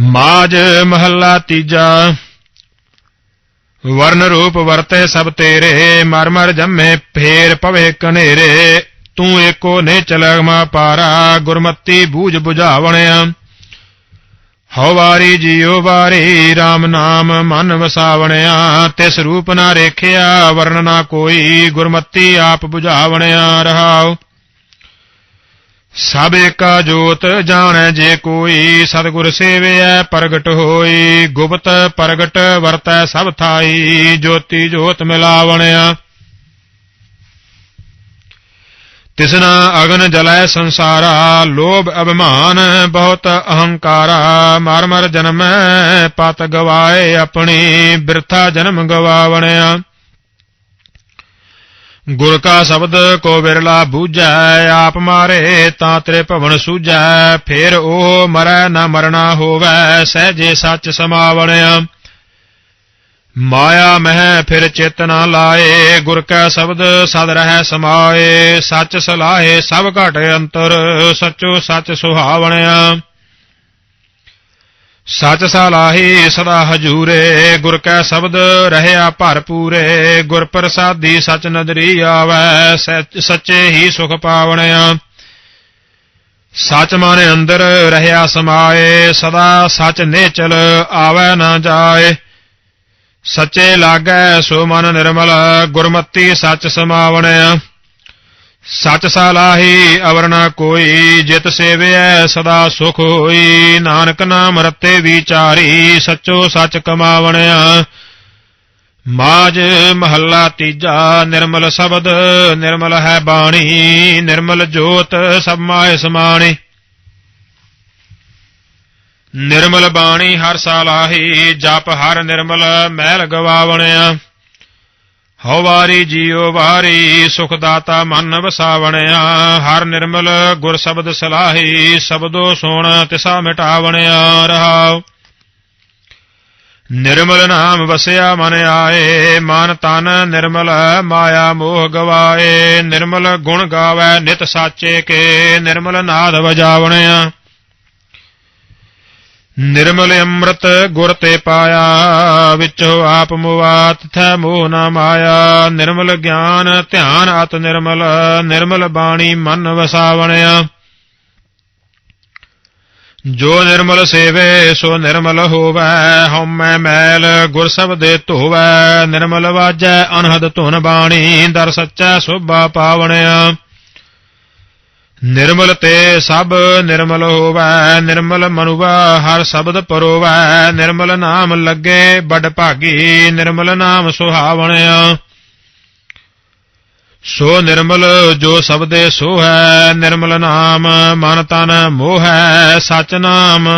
ਮਾਜ ਮਹੱਲਾ ਤੀਜਾ। ਵਰਨ ਰੂਪ ਵਰਤੇ ਸਭ ਤੇਰੇ, ਮਰ ਮਰ ਜੰਮੇ ਫੇਰ ਪਵੇ ਕਨੇਰੇ। ਤੂੰ ਏਕੋ ਨੇ ਚਲਗਮਾ ਪਾਰਾ, ਗੁਰਮਤੀ ਬੂਝ 부ਝਾਵਣਿਆ ਹਉ ਵਾਰੀ ਜੀਉ ਵਾਰੀ RAM ਨਾਮ ਮਨ ਵਸਾਵਣਿਆ। ਤਿਸ ਰੂਪ ਨਾ ਰੇਖਿਆ ਵਰਨ ਨਾ ਕੋਈ, ਗੁਰਮਤੀ ਆਪ 부ਝਾਵਣਿਆ ਰਹਾਉ। ਸਭ ਏਕਾ ਜੋਤ ਜਾਣੈ ਜੇ ਕੋਈ, ਸਤਿਗੁਰ ਸੇਵਿਐ ਪ੍ਰਗਟ ਹੋਈ। ਗੁਪਤ ਪ੍ਰਗਟ ਵਰਤੈ ਸਭ ਥਾਈ, ਜੋਤੀ ਜੋਤ ਮਿਲਾਵਣਿਆ। ਤਿਸਨਾ ਅਗਨ ਜਲੈ ਸੰਸਾਰਾ, ਲੋਭ ਅਭਿਮਾਨ ਬਹੁਤ ਅਹੰਕਾਰਾ। ਮਰ ਮਰ ਜਨਮੈ, ਪਤ ਗਵਾਏ ਆਪਣੀ, ਬਿਰਥਾ ਜਨਮ ਗਵਾਵਣਿਆ। ਗੁਰ ਕਾ ਸ਼ਬਦ ਕੋ ਵਿਰਲਾ ਬੂਝੈ, ਆਪ ਮਾਰੇ ਤਾਂ ਤੇਰੇ ਭਵਨ ਸੂਝੈ, ਫਿਰ ਉਹ ਮਰੈ ਨਾ ਮਰਣਾ ਹੋਵੈ, ਸਹਜੇ ਸੱਚ ਸਮਾਵਣਿਆ ਮਾਇਆ ਮਹਿ ਫਿਰ ਚਿਤ ਨਾ ਲਾਏ, ਗੁਰ ਕਾ ਸ਼ਬਦ ਸਦ ਰਹਿ ਸਮਾਏ, ਸੱਚ ਸਲਾਹੇ ਸਭ ਘਟ ਅੰਤਰ, ਸਚੋ ਸੱਚ ਸੁਹਾਵਣਿਆ ਸਚ ਸਲਾਹੀ ਸਦਾ ਹਜੂਰੇ, ਗੁਰ ਕੈ ਸ਼ਬਦ ਰਹਿਆ ਭਰ ਪੂਰੇ, ਗੁਰ ਪ੍ਰਸਾਦੀ ਸਚ ਨਦਰੀ ਆਵੈ, ਸੱਚੇ ਹੀ ਸੁਖ ਪਾਵਣਿਆ। ਸਚ ਮਨ ਅੰਦਰ ਰਹਿਆ ਸਮਾਏ, ਸਦਾ ਸਚ ਨੇਚਲ ਆਵੈ ਨਾ ਜਾਏ। ਸੱਚੇ ਲਾਗੈ ਸੋ ਮਨ ਨਿਰਮਲ, ਗੁਰਮਤੀ ਸਚ ਸਮਾਵਣਿਆ। ਸਚ ਸਲਾਹੀ ਅਵਰ ਨਾ ਕੋਈ, ਜਿਤ ਸੇਵਿਐ ਸਦਾ ਸੁਖ ਹੋਈ। ਨਾਨਕ ਨਾਮ ਰਤੇ ਵਿਚਾਰੀ, ਸਚੋ ਸਚ ਕਮਾਵਣਿਆ। ਮਾਜ ਮਹੱਲਾ ਤੀਜਾ, ਨਿਰਮਲ ਸ਼ਬਦ, ਨਿਰਮਲ ਹੈ ਬਾਣੀ, ਨਿਰਮਲ ਜੋਤ ਸਭ ਮਾਇ ਸਮਾਣੀ। ਨਿਰਮਲ ਬਾਣੀ ਹਰ ਸਾਲਾਹੀ, ਜਪ ਹਰ ਨਿਰਮਲ ਮਹਿਲ ਗਵਾਵਣਿਆ। ਹਉ ਵਾਰੀ ਜੀਉ ਵਾਰੀ ਸੁਖ ਦਾਤਾ ਮਨ ਵਸਾਵਣਿਆ, ਹਰ ਨਿਰਮਲ ਗੁਰ ਸ਼ਬਦ ਸਲਾਹੀ, ਸ਼ਬਦੋ ਸੁਣ ਤਿਸਾ ਮਿਟਾਵਣਿਆ ਰਹਾਉ। ਨਿਰਮਲ ਨਾਮ ਵਸਿਆ ਮਨ ਆਏ, ਮਨ ਤਨ ਨਿਰਮਲ ਮਾਇਆ ਮੋਹ ਗਵਾਏ, ਨਿਰਮਲ ਗੁਣ ਗਾਵੇ ਨਿਤ ਸਾਚੇ ਕੇ, ਨਿਰਮਲ ਨਾਦ ਵਜਾਵਣਿਆ। ਨਿਰਮਲ ਅੰਮ੍ਰਿਤ ਗੁਰ ਤੇ ਪਾਇਆ, ਵਿੱਚੋ ਆਪ ਮੁਵਾਤ ਥੈ ਮੋਹ ਨਾ ਮਾਇਆ। ਨਿਰਮਲ ਗਿਆਨ, ਧਿਆਨ ਅਤ ਨਿਰਮਲ ਨਿਰਮਲ ਬਾਣੀ ਮਨ ਵਸਾਵਣਿਆ। ਜੋ ਨਿਰਮਲ ਸੇਵੇ, ਸੋ ਨਿਰਮਲ ਹੋਵੈ, ਹਉਮੈ ਮੈਲ ਗੁਰ ਸਬਦੇ ਧੋਵੈ। ਨਿਰਮਲ ਵਾਜੈ, ਅਨਹਦ ਧੁਨ ਬਾਣੀ, ਦਰ ਸੱਚਾ, ਸੋਭਾ ਪਾਵਣਿਆ। ਨਿਰਮਲ ਤੇ ਸਭ ਨਿਰਮਲ ਹੋਵੈ, ਨਿਰਮਲ ਮਨੁਵਾ, ਹਰ ਸ਼ਬਦ ਪਰੋਵੈ। ਨਿਰਮਲ ਨਾਮ ਲੱਗੇ ਬੜ ਭਾਗੀ, ਨਿਰਮਲ ਨਾਮ ਸੁਹਾਵਣਿਆ ਸੋ ਨਿਰਮਲ ਜੋ ਸਬਦੇ ਸੋ ਹੈ ਨਿਰਮਲ ਨਾਮ ਮਨ ਤਨ ਮੋਹੈ। ਸਚ ਨਾਮ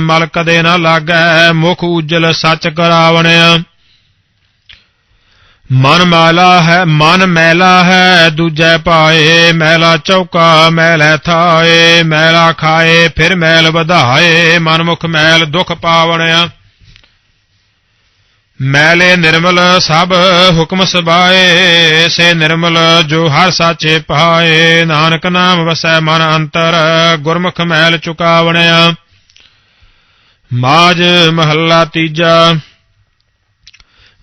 ਮਲ ਕਦੇ ਨਾ ਲਾਗੈ, ਮੁਖ ਉਜਲ ਸਚ ਕਰਾਵਣਿਆ ਮਨ ਮੈਲਾ ਹੈ, ਮਨ ਮੈਲਾ ਹੈ, ਦੂਜੈ ਪਾਏ, ਮੈਲਾ ਚੌਕਾ, ਮੈਲੇ ਥਾਏ, ਮੈਲਾ ਖਾਏ, ਫਿਰ ਮੈਲ ਵਧਾਏ ਮਨ ਮੁਖ ਮੈਲ ਦੁਖ ਪਾਵਣਿਆ। ਮੈਲੇ ਨਿਰਮਲ ਸਭ ਹੁਕਮ ਸਬਾਏ, ਸੇ ਨਿਰਮਲ ਜੋ ਹਰ ਸਾਚੇ ਪਾਏ। ਨਾਨਕ ਨਾਮ ਵਸੈ ਮਨ ਅੰਤਰ, ਗੁਰਮੁਖ ਮੈਲ ਚੁਕਾਵਣਿਆ। ਮਾਜ ਮਹੱਲਾ ਤੀਜਾ।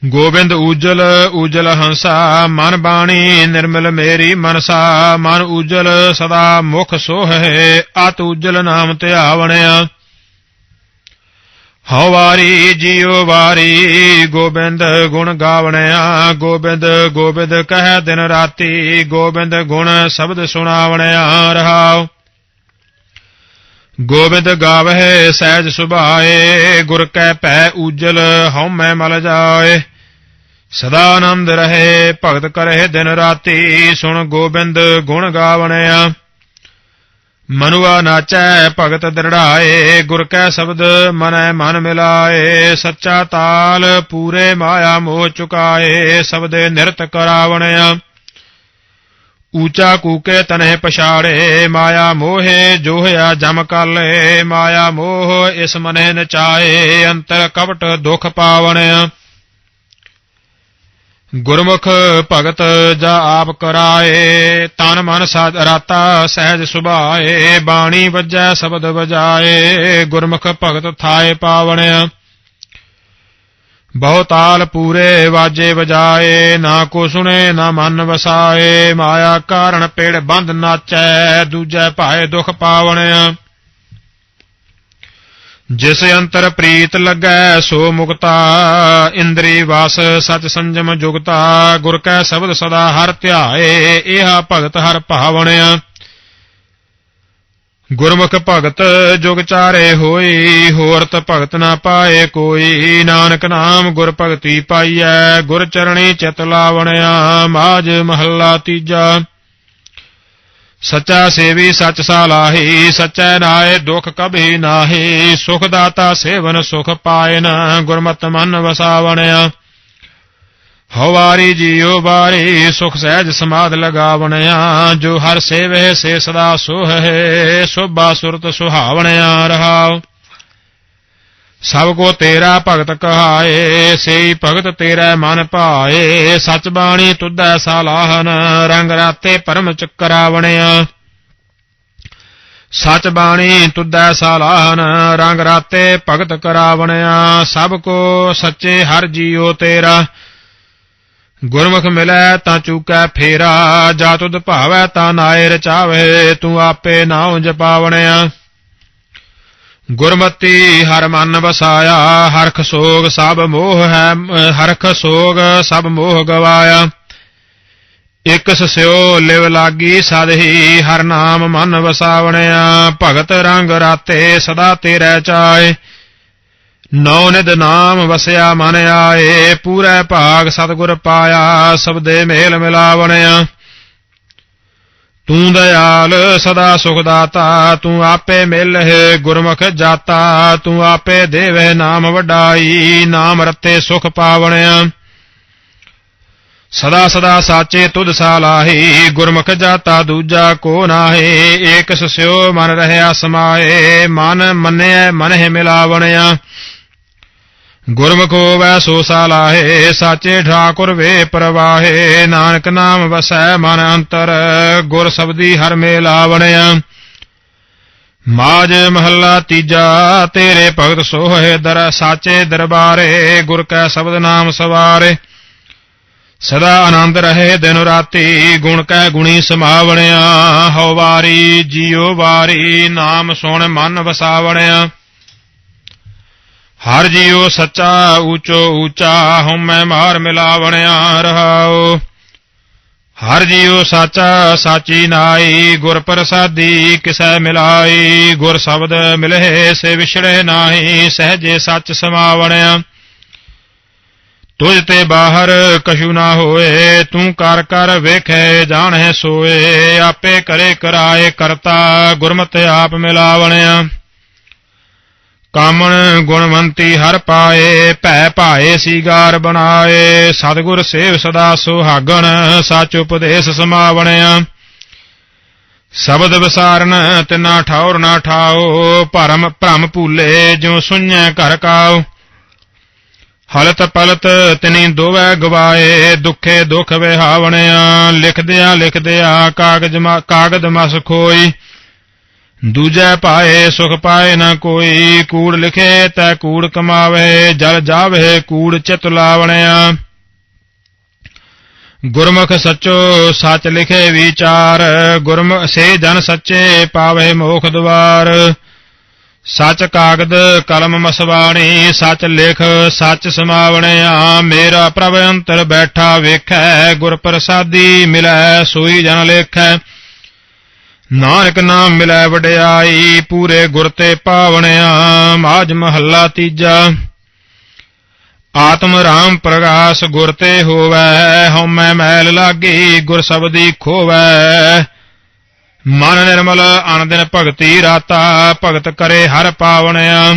ਗੋਬਿੰਦ ਉਜਲ ਉਜਲ ਹੰਸਾ, ਮਨ ਬਾਣੀ ਨਿਰਮਲ ਮੇਰੀ ਮਨਸਾ, ਮਨ ਉਜਲ ਸਦਾ ਮੁਖ ਸੋਹੇ, ਅਤ ਊਜਲ ਨਾਮ ਧਿਆਵਣਿਆ ਹਉ ਵਾਰੀ ਜੀਉ ਵਾਰੀ ਗੋਬਿੰਦ ਗੁਣ ਗਾਵਣਿਆ, ਗੋਬਿੰਦ ਗੋਬਿੰਦ ਕਹਿ ਦਿਨ ਰਾਤੀ, ਗੋਬਿੰਦ ਗੁਣ ਸ਼ਬਦ ਸੁਣਾਵਣਿਆ ਰਹਾਉ। ਗੋਬਿੰਦ ਗਾਵਹਿ ਸਹਿਜ ਸੁਭਾਏ, ਗੁਰ ਕੈ ਭੈ ਊਜਲ ਹਉ ਮੈਂ ਮਲ ਜਾਏ। ਸਦਾ ਆਨੰਦ ਰਹੇ, ਭਗਤ ਕਰਹਿ ਦਿਨ ਰਾਤੀ, ਸੁਣ ਗੋਬਿੰਦ ਗੁਣ ਗਾਵਣਿਆ। ਮਨੁਆ ਨਾਚੈ, ਭਗਤ ਦ੍ਰਿੜਾਏ, ਗੁਰ ਕੈ ਸ਼ਬਦ ਮਨੈ ਮਨ ਮਿਲਾਏ। ਸੱਚਾ ਤਾਲ ਪੂਰੇ ਮਾਇਆ ਮੋਹ ਚੁਕਾਏ, ਸਬਦੇ ਨਿਰਤ ਕਰਾਵਣਿਆ। ਊਚਾ ਕੂਕੇ ਤਨਹਿ ਪਛਾੜੇ, ਮਾਇਆ ਮੋਹੇ ਜੋਹਿਆ ਜਮ ਕਾਲੇ। ਮਾਇਆ ਮੋਹ ਇਸ ਮਨੇ ਨਚਾਏ, ਅੰਤਰ ਕਵਟ ਦੁਖ ਪਾਵਣਿਆ। ਗੁਰਮੁਖ ਭਗਤ ਜਾ ਆਪ ਕਰਾਏ, ਤਨ ਮਨ ਸਾਧ ਰਾਤਾ ਸਹਿਜ ਸੁਭਾਏ, ਬਾਣੀ ਵੱਜੈ ਸ਼ਬਦ ਵਜਾਏ, ਗੁਰਮੁਖ ਭਗਤ ਥਾਏ ਪਾਵਣਿਆ ਬਹੁ ਤਾਲ ਪੂਰੇ ਵਾਜੇ ਵਜਾਏ, ਨਾ ਕੋ ਸੁਣੇ, ਨਾ ਮਨ ਵਸਾਏ, ਮਾਇਆ ਕਾਰਣ ਪੇੜ ਬੰਦ ਨਾਚੈ, ਦੂਜੈ ਭਾਏ ਦੁਖ ਪਾਵਣਿਆ ਜਿਸ ਅੰਤਰ ਪ੍ਰੀਤ ਲੱਗੈ, ਸੋ ਮੁਕਤਾ। ਇੰਦਰੀ ਵਾਸ, ਸਚ ਸੰਜਮ ਜੁਗਤਾ। ਗੁਰ ਕੈ ਸ਼ਬਦ ਸਦਾ ਹਰ ਧਿਆਏ ਇਹਾ ਭਗਤ ਹਰ ਭਾਵਣਿਆ ਗੁਰਮੁਖ ਭਗਤ ਜੁਗ ਚਾਰੇ ਹੋਈ, ਹੋਰਤ ਭਗਤ ਨਾ ਪਾਏ ਕੋਈ। ਨਾਨਕ ਨਾਮ ਗੁਰ ਭਗਤੀ ਪਾਈਐ, ਗੁਰ ਚਰਣੀ ਚਿਤ ਲਾਵਣਿਆ। ਮਾਜ ਮਹੱਲਾ ਤੀਜਾ। ਸੱਚਾ ਸੇਵੀ ਸੱਚ ਸਾਲਾਹੀ, ਸਚੈ ਨਾਏ ਦੁਖ ਕਭੀ ਨਾਹੀ, ਸੁਖ ਦਾਤਾ ਸੇਵਨ ਸੁਖ ਪਾਇਨ, ਗੁਰਮਤਿ ਮਨ ਵਸਾਵਣਿਆ। ਹਵਾਰੀ ਜੀਉ ਬਾਰੀ ਸੁਖ ਸਹਿਜ ਸਮਾਦ ਲਗਾਵਣਿਆ, ਜੋ ਹਰ ਸੇਵੇ ਸੇ ਸਦਾ ਸੁਹੇ ਸੁਭਾ ਸੁਰਤ ਸੁਹਾਵਣਿਆ ਰਹਾਉ। ਸਭ ਕੋ ਤੇਰਾ ਭਗਤ ਕਹਾਏ, ਸੇਈ ਭਗਤ ਤੇਰਾ ਮਨ ਭਾਏ ਸਚ ਬਾਣੀ ਤੁਧੈ ਸਾਲਾਹਨ, ਰੰਗ ਰਾਤੇ ਪਰਮ ਚੱਕਰਾਵਣਿਆ ਸਚ ਬਾਣੀ ਤੁਧੈ ਸਾਲਾਹਨ, ਰੰਗ ਰਾਤੇ ਭਗਤ ਕਰਾਵਣਿਆ ਸਭ ਕੋ ਸੱਚੇ ਹਰ ਜੀਉ ਤੇਰਾ। ਗੁਰਮੁਖ ਮਿਲੈ ਤਾਂ ਚੂਕੈ ਫੇਰਾ, ਜਾ ਤੁਧ ਭਾਵੈ ਤਾਂ ਨਾਏ ਰਚਾਵੇ ਤੂੰ ਆਪੇ ਨਾਉ ਜਪਾਵਣਿਆ ਗੁਰਮਤੀ ਹਰ ਮਨ ਵਸਾਇਆ, ਹਰਖ ਸੋਗ ਸਭ ਮੋਹ ਹੈ, ਹਰਖ ਸੋਗ ਸਭ ਮੋਹ ਗਵਾਇਆ। ਇਕ ਸਸਿਓ ਲਿਵ ਲਾਗੀ ਸਦਹੀ ਹਰ ਨਾਮ ਮਨ ਵਸਾਵਣਿਆ, ਭਗਤ ਰੰਗ ਰਾਤੇ ਸਦਾ ਤੇਰੇ ਚਾਏ। ਨੌ ਨਿਦ ਨਾਮ ਵਸਿਆ ਮਨ ਆਏ, ਪੂਰੇ ਭਾਗ ਸਤਗੁਰ ਪਾਇਆ ਸਬਦੇ ਮੇਲ ਮਿਲਾਵਣਿਆ। ਤੂੰ ਦਇਆਲ ਸਦਾ ਸੁਖ ਦਾਤਾ ਤੂੰ ਆਪੇ ਮਿਲਹਿ ਗੁਰਮੁਖ ਜਾਤਾ, ਤੂੰ ਆਪੇ ਦੇਵੇ ਨਾਮ ਵਡਾਈ, ਨਾਮ ਰਤੇ ਸੁਖ ਪਾਵਣਿਆ। ਸਦਾ ਸਦਾ ਸਾਚੇ ਤੁਧ ਸਾਲਾਹੀ, ਗੁਰਮੁਖ ਜਾਤਾ ਦੂਜਾ ਕੋ ਨਾਹੀ, ਏਕ ਸਸਿਓ ਮਨ ਰਹਿਆ ਸਮਾਏ, ਮਨ ਮੰਨਿਆ ਮਨਹਿ ਮਿਲਾਵਣਿਆ। ਗੁਰਮੁਖ ਵੈ ਸੋ ਸਾਲਾਹੇ, ਸਾਚੇ ਠਾਕੁਰ ਵੇ ਪ੍ਰਵਾਹੇ, ਨਾਨਕ ਨਾਮ ਵਸੈ ਮਨ ਅੰਤਰ, ਗੁਰ ਸਬਦੀ ਹਰ ਮੇਲਾਵਣਿਆ ਮਾਜ ਮਹੱਲਾ ਤੀਜਾ, ਤੇਰੇ ਭਗਤ ਸੋਹੇ ਦਰ, ਸਾਚੇ ਦਰਬਾਰੇ, ਗੁਰ ਕੈ ਸ਼ਬਦ ਨਾਮ ਸਵਾਰੇ। ਸਦਾ ਆਨੰਦ ਰਹੇ ਦਿਨ ਰਾਤੀ, ਗੁਣ ਕੈ ਗੁਣੀ ਸਮਾਵਣਿਆ। ਹਉ ਵਾਰੀ, ਜੀਉ ਵਾਰੀ, ਨਾਮ ਸੁਣ ਮਨ ਵਸਾਵਣਿਆ। ਹਰ ਜੀਉ ਸੱਚਾ ਊਚੋ ਊਚਾ ਹਉਮੈ ਮਾਰ ਮਿਲਾਵਣਿਆ ਰਹਾਉ। ਹਰ ਜੀਉ ਸਾਚਾ, ਸਾਚੀ ਨਾਈ, ਗੁਰ ਪ੍ਰਸਾਦੀ ਕਿਸੈ ਮਿਲਾਈ। ਗੁਰ ਸ਼ਬਦ ਮਿਲਹਿ ਸੇ ਵਿਛੜੇ ਨਾਹੀ, ਸਹਜੇ ਸੱਚ ਸਮਾਵਣਿਆ। ਤੁਝ ਤੇ ਬਾਹਰ ਕਛੂ ਨਾ ਹੋਏ, ਤੂੰ ਕਰ ਕਰ ਵੇਖੇ, ਜਾਣੈ ਸੋਏ। ਆਪੇ ਕਰੇ ਕਰਾਏ ਕਰਤਾ, ਗੁਰਮਤਿ ਆਪ ਮਿਲਾਵਣਿਆ। ਕਾਮਣ ਗੁਣਵੰਤੀ ਹਰ ਪਾਏ, ਭੈ ਭਾਏ ਸੀਗਾਰ ਬਣਾਏ। ਸਤਿਗੁਰ ਸੇਵ ਸਦਾ ਸੁਹਾਗਣ, ਸਚ ਉਪਦੇਸ਼ ਸਮਾਵਣਿਆ। ਸ਼ਬਦ ਵਿਸਾਰਨ ਤਿਨਾ ਠੌਰ ਨਾ ਠਾਓ, ਭਰਮ ਭ੍ਰਮ ਭੂਲੇ ਜਿਉ ਸੁਣੈ ਘਰ ਕਾਉ ਹਲਤ ਪਲਤ ਤਿਨੀ ਦੋਵੈ ਗਵਾਏ, ਦੁਖੇ ਦੁਖ ਵਿਹਾਵਣਿਆ। ਲਿਖਦਿਆਂ ਲਿਖਦਿਆਂ ਕਾਗਜ਼ ਕਾਗਦ ਮਸ ਖੋਈ। ਦੂਜੈ ਪਾਏ ਸੁਖ ਪਾਏ ਨਾ ਕੋਈ, ਕੂੜ ਲਿਖੇ ਤੈ ਕੂੜ ਕਮਾਵੇ, ਜਲ ਜਾਵੇ ਕੂੜ ਚਿਤ ਲਾਵਣਿਆ। ਗੁਰਮੁਖ ਸੱਚੋ ਸਚ ਲਿਖੇ ਵਿਚਾਰ ਗੁਰਮੁਖ ਸੇ ਜਨ ਸੱਚੇ ਪਾਵੇ ਮੋਖ ਦਵਾਰ। ਸਚ ਕਾਗਦ ਕਲਮ ਮਸਵਾਣੀ, ਸਚ ਲਿਖ ਸਚ ਸਮਾਵਣਿਆ। ਮੇਰਾ ਪ੍ਰਭ ਅੰਤਰ ਬੈਠਾ ਵੇਖੈ, ਗੁਰ ਪ੍ਰਸਾਦੀ ਮਿਲੈ, ਸੋਈ ਜਨ ਲੇਖੈ। ਨਾਨਕ ਨਾਮ ਮਿਲੈ ਵਡਿਆਈ, ਪੂਰੇ ਗੁਰ ਤੇ ਪਾਵਣਿਆ ਮਾਜ ਮਹੱਲਾ ਤੀਜਾ। ਆਤਮ ਰਾਮ ਪ੍ਰਗਾਸ ਗੁਰ ਤੇ ਹੋਵੈ, ਹਉਮੈ ਮੈਲ ਲਾਗੀ ਗੁਰ ਸਬਦੀ ਖੋਵੈ। ਮਨ ਨਿਰਮਲ ਅਨੰਦਿਨ ਭਗਤੀ ਰਾਤਾ, ਭਗਤ ਕਰੇ ਹਰ ਪਾਵਣਿਆ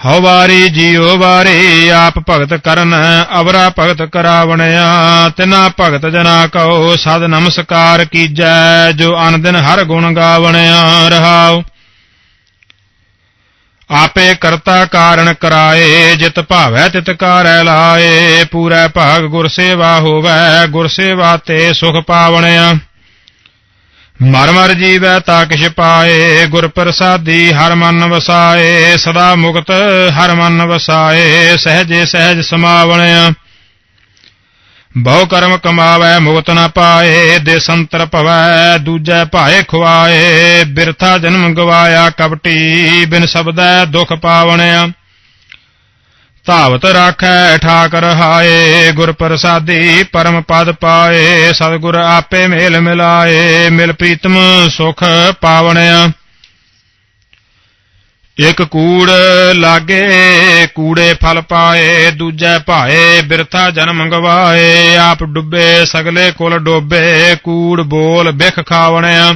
ਹਉ ਵਾਰੀ ਜੀਉ ਵਾਰੀ, ਆਪ ਭਗਤ ਕਰਨ, ਅਵਰਾ ਭਗਤ ਕਰਾਵਣਿਆ। ਤਿਨਾ ਭਗਤ ਜਨਾ ਕਉ, ਸਦ ਨਮਸਕਾਰ ਕੀਜੈ, ਜੋ ਅਨਦਿਨ ਹਰ ਗੁਣ ਗਾਵਣਿਆ ਰਹਾਉ। ਆਪੇ ਕਰਤਾ ਕਾਰਨ ਕਰਾਏ, ਜਿਤ ਭਾਵੈ ਤਿਤ ਕਾਰੈ ਲਾਏ। ਪੂਰੈ ਭਾਗ ਗੁਰ ਸੇਵਾ ਹੋਵੈ, ਗੁਰ ਸੇਵਾ ਤੇ ਸੁਖ ਪਾਵਣਿਆ। ਮਰ ਮਰ ਜੀਵੈ ਤਾ ਕਿਛ ਪਾਏ, ਗੁਰ ਪ੍ਰਸਾਦੀ ਹਰ ਮਨ ਵਸਾਏ, ਸਦਾ ਮੁਕਤ ਹਰ ਮਨ ਵਸਾਏ, ਸਹਜੇ ਸਹਿਜ ਸਮਾਵਣਿਆ। ਬਹੁ ਕਰਮ ਕਮਾਵੈ, ਮੁਕਤ ਨਾ ਪਾਏ ਦੇ ਸੰਤਰ ਭਵੈ, ਦੂਜੈ ਭਾਏ ਖੁਆਏ, ਬਿਰਥਾ ਜਨਮ ਗਵਾਇਆ, ਕਪਟੀ ਬਿਨ ਸਬਦੈ ਦੁਖ ਪਾਵਣਿਆ। ਧਾਵਤ ਰਾਖੈ, ਠਾਕਰ ਹਾਏ ਗੁਰ ਪ੍ਰਸਾਦੀ ਪਰਮ ਪਦ ਪਾਏ, ਸਤਿਗੁਰ ਆਪੇ ਮੇਲ ਮਿਲਾਏ, ਮਿਲ ਪ੍ਰੀਤਮ ਸੁਖ ਪਾਵਣਿਆ। ਇਕ ਕੂੜ ਲਾਗੇ, ਕੂੜੇ ਫਲ ਪਾਏ, ਦੂਜੈ ਭਾਏ ਬਿਰਥਾ ਜਨਮ ਗਵਾਏ, ਆਪ ਡੁੱਬੇ, ਸਗਲੇ ਕੋਲ ਡੋਬੇ, ਕੂੜ ਬੋਲ ਬਿਖ ਖਾਵਣਿਆ।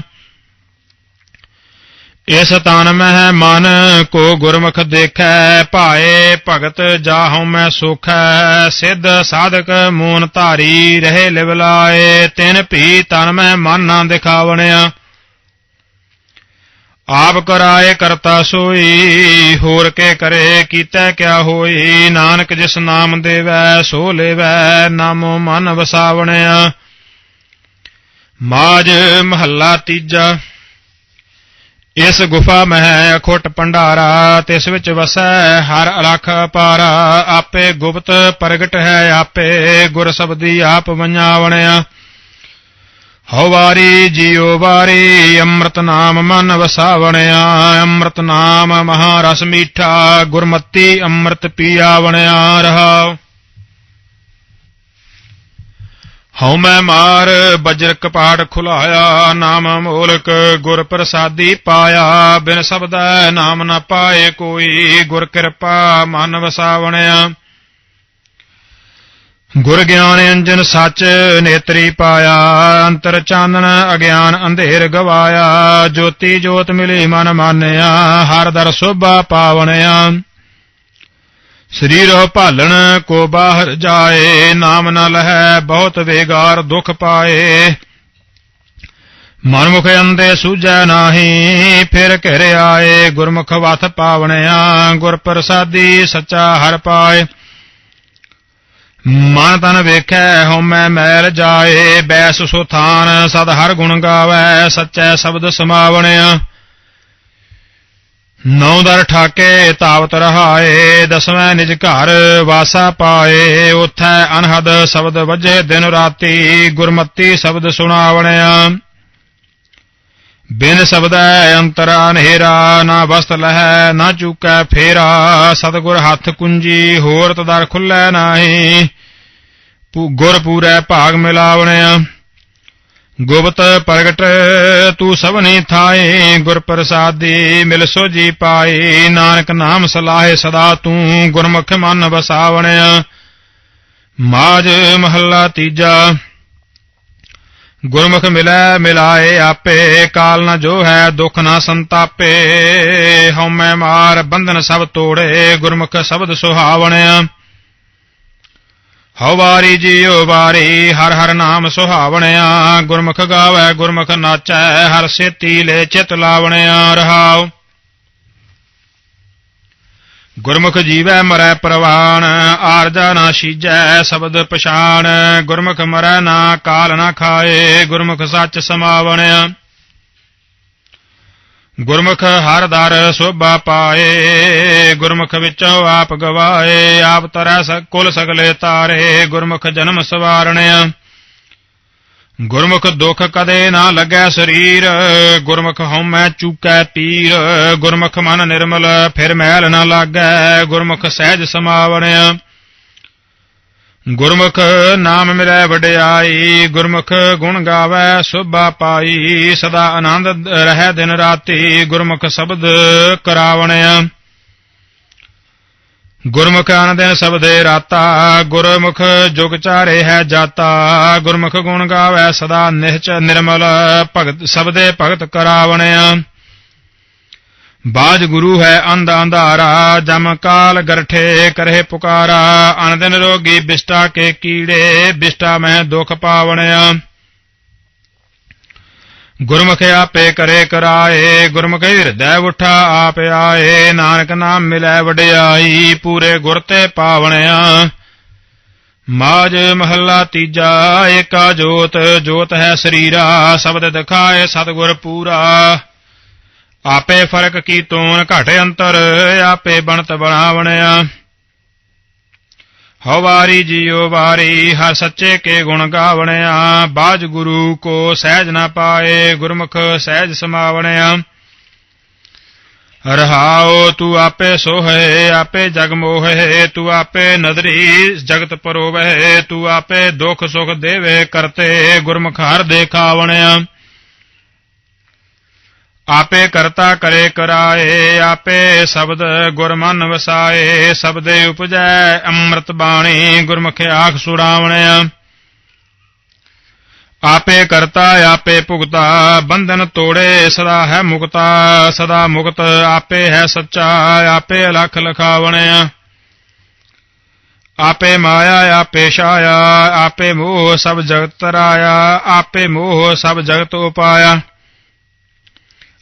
ਇਸ ਤਨ ਮਹਿ ਮਨ ਕੋ ਗੁਰਮੁਖ ਦੇਖੈ, ਭਾਏ ਭਗਤ ਜਾਹਉ ਮੈਂ ਸੁਖੈ, ਸਿੱਧ ਸਾਧਕ ਮੂਨ ਧਾਰੀ ਰਹੇ ਲਿਵਲਾਏ ਤਿਨ ਭੀ ਤਨ ਮਹਿ ਮਨ ਨਾ ਦਿਖਾਵਣਿਆ। ਆਪ ਕਰਾਏ ਕਰਤਾ ਸੋਈ, ਹੋਰ ਕੇ ਕਰੇ ਕੀਤਾ ਕਿਆ ਹੋਈ, ਨਾਨਕ ਜਿਸ ਨਾਮ ਦੇਵੈ, ਸੋ ਲੇਵੈ, ਨਾਮੋ ਮਨ ਵਸਾਵਣਿਆ। ਮਾਜ ਮਹੱਲਾ ਤੀਜਾ। ਇਸ ਗੁਫਾ ਮਹਿ ਖੁੱਟ ਭੰਡਾਰਾ, ਤਿਸ ਵਿੱਚ ਵਸੈ ਹਰ ਅਲਖ ਪਾਰਾ। ਆਪੇ ਗੁਪਤ ਪ੍ਰਗਟ ਹੈ ਆਪੇ, ਗੁਰ ਸਬਦੀ ਆਪ ਵਣਿਆ। ਹਉ ਵਾਰੀ ਵਾਰੀ, ਅੰਮ੍ਰਿਤ ਨਾਮ ਮਨ ਵਸਾਵਣਿਆ ਅੰਮ੍ਰਿਤ ਨਾਮ ਮਹਾ ਰਸ ਮੀਠਾ, ਗੁਰਮਤੀ ਅੰਮ੍ਰਿਤ ਪੀਆਵਣਿਆ ਰਹਾ ਹਉ ਮੈਂ ਮਾਰ ਬਜਰ ਕਪਾੜ ਖੁਲਾਇਆ, ਨਾਮ ਮੋਲਕ ਗੁਰ ਪ੍ਰਸਾਦੀ ਪਾਇਆ। ਬਿਨ ਸਬਦੈ ਨਾਮ ਨਾ ਪਾਏ ਕੋਈ ਗੁਰ ਕਿਰਪਾ ਮਨ ਵਸਾਵਣਿਆ। ਗੁਰ ਗਿਆਨ ਅੰਜਨ ਸੱਚ ਨੇਤਰੀ ਪਾਇਆ, ਅੰਤਰ ਚਾਨਣ ਅਗਿਆਨ ਅੰਧੇਰ ਗਵਾਇਆ। ਜੋਤੀ ਜੋਤ ਮਿਲੀ ਮਨ ਮਾਨਿਆ, ਹਰ ਦਰ ਸੋਭਾ ਪਾਵਣਿਆ। ਸਰੀਰ ਭਾਲਣ, ਕੋ ਬਾਹਰ ਜਾਏ, ਨਾਮ ਨ ਲਹੈ, ਬਹੁਤ ਵੇਗਾਰ ਦੁਖ ਪਾਏ। ਮਨਮੁਖ ਅੰਦੇ ਸੂਝੈ ਨਾਹੀ, ਫਿਰ ਘਿਰ ਆਏ, ਗੁਰਮੁਖ ਵਥ ਪਾਵਣਿਆ, ਗੁਰ ਪ੍ਰਸਾਦੀ ਸੱਚਾ ਹਰ ਪਾਏ। ਮਨ ਤਨ ਵੇਖੈ, ਹਉਮੈ ਮੈਲ ਜਾਏ, ਬੈਸ ਸੁਥਾਨ ਸਦ ਹਰ ਗੁਣ ਗਾਵੈ, ਸੱਚੈ ਸ਼ਬਦ ਸਮਾਵਣਿਆ। ਨੌ ਦਰ ਠਾਕੇ ਤਾਵਤ ਰਹਾਏ, ਦਸਵੇਂ ਨਿਜ ਘਰ ਵਾਸਾ ਪਾਏ, ਉਥੈ ਅਨਹਦ ਸ਼ਬਦ ਵਜੇ ਦਿਨ ਰਾਤੀ, ਗੁਰਮਤੀ ਸ਼ਬਦ ਸੁਣਾਵਣਿਆ। ਬਿਨ ਸਬਦੈ ਅੰਤਰ ਅਨੇਰਾ ਨਾ ਵਸਤ ਲਹੈ, ਨਾ ਚੁਕੈ ਫੇਰਾ, ਸਤਗੁਰ ਹੱਥ ਕੁੰਜੀ, ਹੋਰ ਤਦਰ ਖੁੱਲੈ ਨਾਹੀ ਗੁਰ ਪੂਰੈ ਭਾਗ ਮਿਲਾਵਣਿਆ। ਗੁਪਤ ਪ੍ਰਗਟ ਤੂੰ ਸਭਨੀ ਥਾਏ ਗੁਰ ਪ੍ਰਸਾਦੀ ਮਿਲ ਸੋਜੀ ਪਾਈ। ਨਾਨਕ ਨਾਮ ਸਲਾਹੇ ਸਦਾ ਤੂੰ ਗੁਰਮੁਖ ਮਨ ਵਸਾਵਣਿਆ ਮਾਜ ਮਹੱਲਾ ਤੀਜਾ, ਗੁਰਮੁਖ ਮਿਲੈ ਮਿਲਾਏ ਆਪੇ, ਕਾਲ ਨਾ ਜੋ ਹੈ ਦੁਖ ਨਾ ਸੰਤਾਪੇ। ਹਉਮੈ ਮਾਰ ਬੰਧਨ ਸਭ ਤੋੜੇ, ਗੁਰਮੁਖ ਸ਼ਬਦ ਸੁਹਾਵਣਿਆ ਹਉ ਵਾਰੀ ਜੀਉ ਵਾਰੀ ਹਰ ਹਰ ਨਾਮ ਸੁਹਾਵਣਿਆ। ਗੁਰਮੁਖ ਗਾਵੇ, ਗੁਰਮੁਖ ਨਾਚੈ, ਹਰ ਸੇਤੀ ਲੈ ਚਿਤ ਲਾਵਣਿਆ ਰਹਾਉ। ਗੁਰਮੁਖ ਜੀਵੈ ਮਰੈ ਪ੍ਰਵਾਨ ਆਰਜਾ ਨਾ ਸੀਜੈ ਸ਼ਬਦ ਪਛਾਨ ਗੁਰਮੁਖ ਮਰੈ ਨਾ ਕਾਲ ਨਾ ਖਾਏ, ਗੁਰਮੁਖ ਸੱਚ ਸਮਾਵਣਿਆ। ਗੁਰਮੁਖ ਹਰ ਦਰ ਸੋਭਾ ਪਾਏ, ਗੁਰਮੁਖ ਵਿੱਚੋਂ ਆਪ ਗਵਾਏ, ਆਪ ਤਰੈ ਕੁਲ ਸਗਲੇ ਤਾਰੇ, ਗੁਰਮੁਖ ਜਨਮ ਸਵਾਰਣਿਆ ਗੁਰਮੁਖ ਦੁਖ ਕਦੇ ਨਾ ਲੱਗੈ ਸਰੀਰ, ਗੁਰਮੁਖ ਹਉਮੈ ਚੂਕੈ ਪੀਰ ਗੁਰਮੁਖ ਮਨ ਨਿਰਮਲ, ਫਿਰ ਮੈਲ ਨਾ ਲਾਗੈ, ਗੁਰਮੁਖ ਸਹਿਜ ਸਮਾਵਣਿਆ। ਗੁਰਮੁਖ ਨਾਮ ਮਿਲੈ ਵਡਿਆਈ, ਗੁਰਮੁਖ ਗੁਣ ਗਾਵੇ ਸੁਭਾ ਪਾਈ, ਸਦਾ ਆਨੰਦ ਰਹਿ ਦਿਨ ਰਾਤੀ, ਗੁਰਮੁਖ ਸ਼ਬਦ ਕਰਾਵਣਿਆ ਗੁਰਮੁਖ ਆਨੰਦਿਨ ਸਬਦੇ ਰਾਤਾ, ਗੁਰਮੁਖ ਜੁਗ ਚਾਰੇ ਹੈ ਜਾਤਾ, ਗੁਰਮੁਖ ਗੁਣ ਗਾਵੇ ਸਦਾ ਨਿਹਚ ਨਿਰਮਲ ਭਗਤ ਸਬਦੇ ਭਗਤ ਕਰਾਵਣਿਆ ਬਾਜ ਗੁਰੂ ਹੈ ਅੰਧ ਅੰਧਾਰਾ, ਜਮ ਕਾਲ ਗਰਠੇ ਕਰੇ ਪੁਕਾਰਾ ਅਨਦਨ ਰੋਗੀ ਬਿਸ਼ਟਾ ਕੇ ਕੀੜੇ, ਬਿਸ਼ਟਾ ਮਹਿ ਦੁਖ ਪਾਵਣਿਆ। ਗੁਰਮੁਖ ਆਪੇ ਕਰੇ ਕਰਾਏ, ਗੁਰਮੁਖ ਹਿਰਦੈ ਉਠਾ ਆਪ ਆਏ, ਨਾਨਕ ਨਾਮ ਮਿਲੈ ਵਡਿਆਈ, ਪੂਰੇ ਗੁਰ ਤੇ ਪਾਵਣਿਆ। ਮਾਜ ਮਹੱਲਾ ਤੀਜਾ, ਏਕਾ ਜੋਤ ਜੋਤ ਹੈ ਸਰੀਰਾ, ਸ਼ਬਦ ਦਿਖਾਏ ਸਤਿਗੁਰ ਪੂਰਾ। ਆਪੇ ਫ਼ਰਕ ਕੀ ਤੋਨ ਘਟ ਅੰਤਰ, ਆਪੇ ਬਣਤ ਬਣਾਵਣਿਆ ਹਉ ਵਾਰੀ ਵਾਰੀ, ਹਰ ਸੱਚੇ ਕੇ ਗੁਣ ਗਾਵਣਿਆ। ਬਾਜ ਗੁਰੂ ਕੋ ਸਹਿਜ ਨਾ ਪਾਏ, ਗੁਰਮੁਖ ਸਹਿਜ ਸਮਾਵਣਿਆ। ਰਹਾਉ, ਤੂੰ ਆਪੇ ਸੋਹੇ, ਆਪੇ ਜਗ ਮੋਹੇ, ਤੂੰ ਆਪੇ ਨਦਰੀ ਜਗਤ ਪਰੋਵਹਿ ਤੂੰ ਆਪੇ ਦੁਖ ਸੁਖ ਦੇਵੇ, ਕਰਤੇ ਗੁਰਮੁਖ ਹਰ ਦੇਖਾਵਣਿਆ ਆਪੇ ਕਰਤਾ ਕਰੇ ਕਰਾਏ, ਆਪੇ ਸ਼ਬਦ ਗੁਰਮਨ ਵਸਾਏ, ਸ਼ਬਦੇ ਉਪਜੈ ਅੰਮ੍ਰਿਤ ਬਾਣੀ ਗੁਰਮੁਖ ਆਖ ਸੁਣਾਵਣਿਆ ਆਪੇ ਕਰਤਾ, ਆਪੇ ਭੁਗਤਾ, ਬੰਧਨ ਤੋੜੇ, ਸਦਾ ਹੈ ਮੁਕਤਾ, ਸਦਾ ਮੁਕਤ, ਆਪੇ ਹੈ ਸੱਚਾ, ਆਪੇ ਲਖ ਲਖਾਵਣਿਆ। ਆਪੇ ਮਾਇਆ, ਆਪੇ ਛਾਇਆ, ਆਪੇ ਮੋਹ ਸਭ ਜਗਤ ਰਾਇਆ ਆਪੇ ਮੋਹ ਸਭ ਜਗਤ ਉਪਾਇਆ।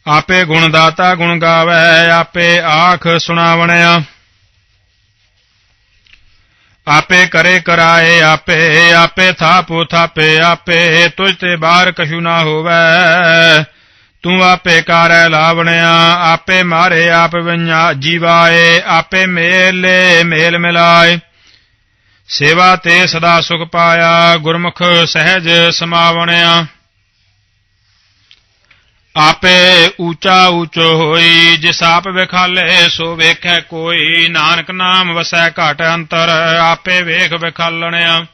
ਆਪੇ ਗੁਣ ਦਾਤਾ ਗੁਣ ਗਾਵੇ, ਆਪੇ ਆਖ ਸੁਣਾਵਣਿਆ। ਆਪੇ ਕਰੇ ਕਰਾਏ ਆਪੇ ਆਪੇ ਥਾਪੋ ਥਾਪੇ ਆਪੇ, ਤੁਝ ਤੇ ਬਾਹਰ ਕਛੂ ਨਾ ਹੋਵੇ। ਤੂੰ ਆਪੇ ਕਰੈ ਲਾਵਣਿਆ, ਆਪੇ ਮਾਰੇ ਆਪ ਵਿඤਾ ਜੀਵਾਏ, ਆਪੇ ਮੇਲੇ ਮੇਲ ਮਿਲਾਏ। ਸੇਵਾ ਤੇ ਸਦਾ ਸੁਖ ਪਾਇਆ, ਗੁਰਮੁਖ ਸਹਿਜ ਸਮਾਵਣਿਆ। ਆਪੇ ਊਚਾ ਊਚੋ ਹੋਈ, ਜਿਸ ਆਪ ਵਿਖਾਲੇ, ਸੋ ਵੇਖੈ ਕੋਈ। ਨਾਨਕ ਨਾਮ ਵਸੈ ਘਟ ਅੰਤਰ, ਆਪੇ ਵੇਖ ਵਿਖਾਲਣਿਆ।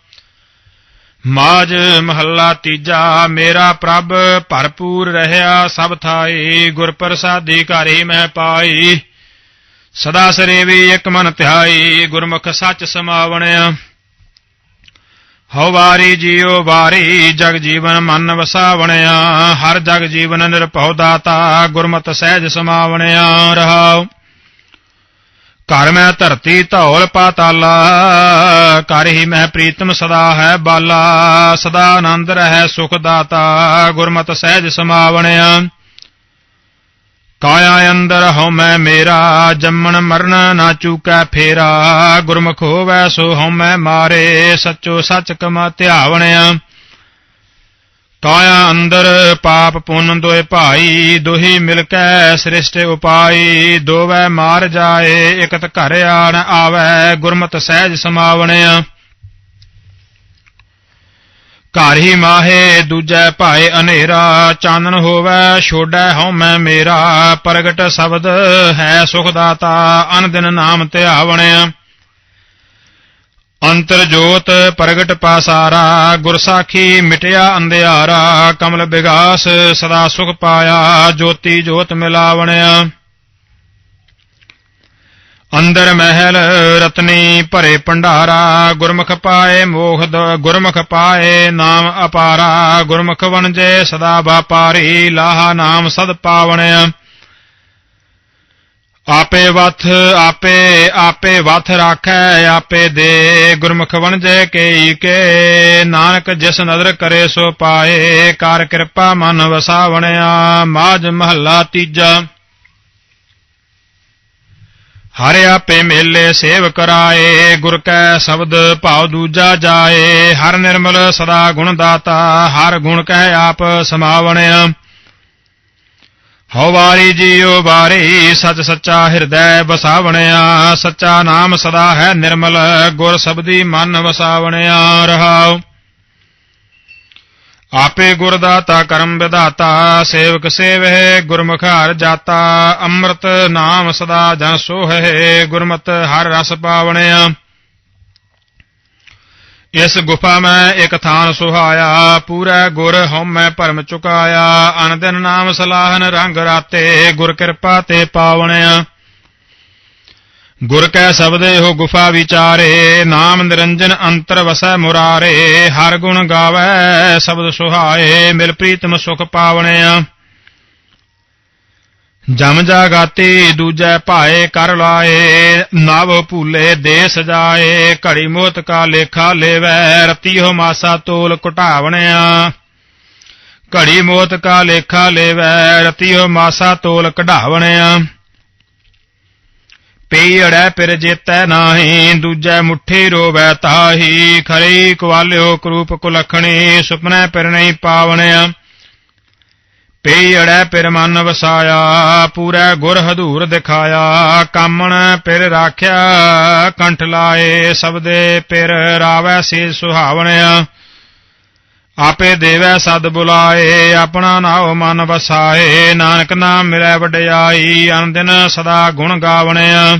ਮਾਜ ਮਹੱਲਾ ਤੀਜਾ, ਮੇਰਾ ਪ੍ਰਭ ਭਰਪੂਰ ਰਹਿਆ, ਸਭ ਥਾਈ ਗੁਰ ਪ੍ਰਸਾਦੀ ਘਰ ਮੈਂ ਪਾਈ। ਸਦਾ ਸਰੇਵੀ ਇਕ ਮਨ ਧਿਆਈ, ਗੁਰਮੁਖ ਸੱਚ ਸਮਾਵਣਿਆ। ਹਉ ਵਾਰੀ ਜੀਉ ਵਾਰੀ, ਜਗ ਜੀਵਨ ਮਨ ਵਸਾਵਣਿਆ, ਹਰ ਜਗ ਜੀਵਨ ਨਿਰਭਉ ਦਾਤਾ, ਗੁਰਮਤ ਸਹਿਜ ਸਮਾਵਣਿਆ, ਰਹਾਉ। ਘਰ ਮੈਂ ਧਰਤੀ ਧੌਲ ਪਾਤਾਲਾ ਕਰ ਹੀ ਮੈਂ ਪ੍ਰੀਤਮ ਸਦਾ ਹੈ ਬਾਲਾ, ਸਦਾ ਆਨੰਦ ਰਹਿ ਸੁਖ ਦਾਤਾ, ਗੁਰਮਤਿ ਸਹਿਜ ਸਮਾਵਣਿਆ। ਕਾਇਆ ਅੰਦਰ ਹਉ ਮੈਂ ਮੇਰਾ, ਜੰਮਣ ਮਰਨ ਨਾ ਚੂਕੈ ਫੇਰਾ। ਗੁਰਮੁਖ ਹੋਵੈ ਸੋ ਹਉ ਮੈਂ ਮਾਰੇ, ਸੱਚੋ ਸੱਚ ਕਮਾ ਧਿਆਵਣਿਆ। ਕਾਇਆ ਅੰਦਰ ਪਾਪ ਪੁੰਨ ਦੋਏ ਭਾਈ, ਦੋਹੀ ਮਿਲ ਕੈ ਸ੍ਰਿਸ਼ਟ ਉਪਾਈ। ਦੋਵੈ ਮਾਰ ਜਾਏ, ਇਕਤ ਘਰ ਆਣ ਆਵੈ, ਗੁਰਮਤ ਸਹਿਜ ਸਮਾਵਣਿਆ। ਘਰ ਹੀ ਮਾਹੇ, ਦੂਜੈ ਭਾਏ ਹਨੇਰਾ, ਚਾਨਣ ਹੋਵੇ ਛੋੜੈ ਹਉਮੈ ਮੇਰਾ। ਪ੍ਰਗਟ ਸ਼ਬਦ ਹੈ ਸੁਖ ਦਾਤਾ ਅਨ ਦਿਨ ਨਾਮ ਧਿਆਵਣਿਆ ਅੰਤਰ ਜੋਤ ਪ੍ਰਗਟ ਪਾਸਾਰਾ ਗੁਰ ਸਾਖੀ ਮਿਟਿਆ ਅੰਧਿਆਰਾ। ਕਮਲ ਵਿਗਾਸ ਸਦਾ ਸੁਖ ਪਾਇਆ, ਜੋਤੀ ਜੋਤ ਮਿਲਾਵਣਿਆ ਅੰਦਰ ਮਹਿਲ ਰਤਨੀ ਭਰੇ ਭੰਡਾਰਾ, ਗੁਰਮੁਖ ਪਾਏ ਮੋਖ ਗੁਰਮੁਖ ਪਾਏ ਨਾਮ ਅਪਾਰਾ, ਗੁਰਮੁਖ ਵਣਜੇ ਸਦਾ ਵਪਾਰੀ, ਲਾਹਾ ਨਾਮ ਸਦ ਪਾਵਣਿਆ। ਆਪੇ ਵਥ, ਆਪੇ ਆਪੇ ਵਥ ਰਾਖੈ, ਆਪੇ ਦੇ, ਗੁਰਮੁਖ ਵਣਜੈ ਕੇਈ ਕੇ। ਨਾਨਕ ਜਿਸ ਨਦਰ ਕਰੇ ਸੋ ਪਾਏ, ਕਰ ਕਿਰਪਾ ਮਨ ਵਸਾਵਣਿਆ, ਮਾਜ ਮਹੱਲਾ ਤੀਜਾ। ਹਰ ਆਪੇ ਮੇਲੇ ਸੇਵ ਕਰਾਏ, ਗੁਰ ਕੈ ਸ਼ਬਦ ਭਾਉ ਦੂਜਾ ਜਾਏ। ਹਰ ਨਿਰਮਲ ਸਦਾ ਗੁਣ ਦਾਤਾ ਹਰ ਗੁਣ ਕਹਿ ਆਪ ਸਮਾਵਣਿਆ ਹਉ ਵਾਰੀ ਜੀਉ ਵਾਰੀ, ਸਚ ਸੱਚਾ ਹਿਰਦੈ ਵਸਾਵਣਿਆ ਸੱਚਾ ਨਾਮ ਸਦਾ ਹੈ ਨਿਰਮਲ, ਗੁਰ ਸਬਦੀ ਮਨ ਵਸਾਵਣਿਆ ਰਹਾਉ। ਆਪੇ ਗੁਰਦਾਤਾ ਕਰਮ ਵਿਧਾਤਾ, ਸੇਵਕ ਸੇਵਹਿ ਗੁਰਮੁਖ ਹਰ ਜਾਤਾ, ਅੰਮ੍ਰਿਤ ਨਾਮ ਸਦਾ ਜਨ ਸੋਹੈ ਗੁਰਮਤ ਹਰ ਰਸ ਪਾਵਣਿਆ। ਇਸ ਗੁਫਾ ਮੈਂ ਇਕ ਥਾਨ ਸੁਹਾਇਆ, ਪੂਰਾ ਗੁਰ ਹਉਮੈ ਭਰਮ ਚੁਕਾਇਆ ਅਨ ਦਿਨ ਨਾਮ ਸਲਾਹਨ ਰੰਗ ਰਾਤੇ, ਗੁਰ ਕਿਰਪਾ ਤੇ ਪਾਵਣਿਆ। ਗੁਰ ਕੈ ਸ਼ਬਦ ਇਹੋ ਗੁਫਾ ਵਿਚਾਰੇ, ਨਾਮ ਨਿਰੰਜਨ ਅੰਤਰ ਵਸੈ ਮੁਰਾਰੇ, ਹਰ ਗੁਣ ਗਾਵੇ ਸ਼ਬਦ ਸੁਹਾਏ, ਮਿਲ ਪ੍ਰੀਤਮ ਸੁਖ ਪਾਵਣਿਆ। ਜਮ ਜਾਗਾਤੀ ਦੂਜੈ ਭਾਏ ਕਰ ਲਾਏ, ਨਵ ਭੂਲੇ ਦੇ ਸਜਾਏ, ਘੜੀ ਮੋਤ ਕਾ ਲੇਖਾ ਲੇਵੈ, ਰਤੀ ਹੋ ਮਾਸਾ ਤੋਲ ਘਟਾਵਣਿਆ। ਘੜੀ ਮੋਤ ਕਾ ਲੇਖਾ ਲੇਵੈ, ਰਤੀ ਹੋ ਮਾਸਾ ਤੋਲ ਕਢਾਵਣਿਆ। ਪਈ ਅੜੈ ਪਿਰ ਜੇਤੈ ਨਾਹੀ, ਦੂਜੈ ਮੁਠੀ ਰੋਵੈ ਤਾਹੀ। ਖਰੀ ਕਵਾਲਿਓ ਕਰੂਪ ਕੁਲਖਣੀ, ਸੁਪਨੈ ਪਿਰ ਨਹੀਂ ਪਾਵਣਿਆ। ਪਈ ਅੜੈ ਪਿਰ ਮਨ ਵਸਾਇਆ, ਪੂਰੈ ਗੁਰ ਹਧੂਰ ਦਿਖਾਇਆ। ਕਾਮਣ ਪਿਰ ਰਾਖਿਆ, ਕੰਠ ਲਾਏ, ਸਬਦੇ ਪਿਰ ਰਾਵੈ ਸੇ ਸੁਹਾਵਣਿਆ। ਆਪੇ ਦੇਵੈ ਸਦ ਬੁਲਾਏ, ਆਪਣਾ ਨਾਉ ਮਨ ਵਸਾਏ, ਨਾਨਕ ਨਾਮ ਮਿਲੈ ਵਡਿਆਈ, ਅਨੰਦਿਨ ਸਦਾ ਗੁਣ ਗਾਵਣਿਆ।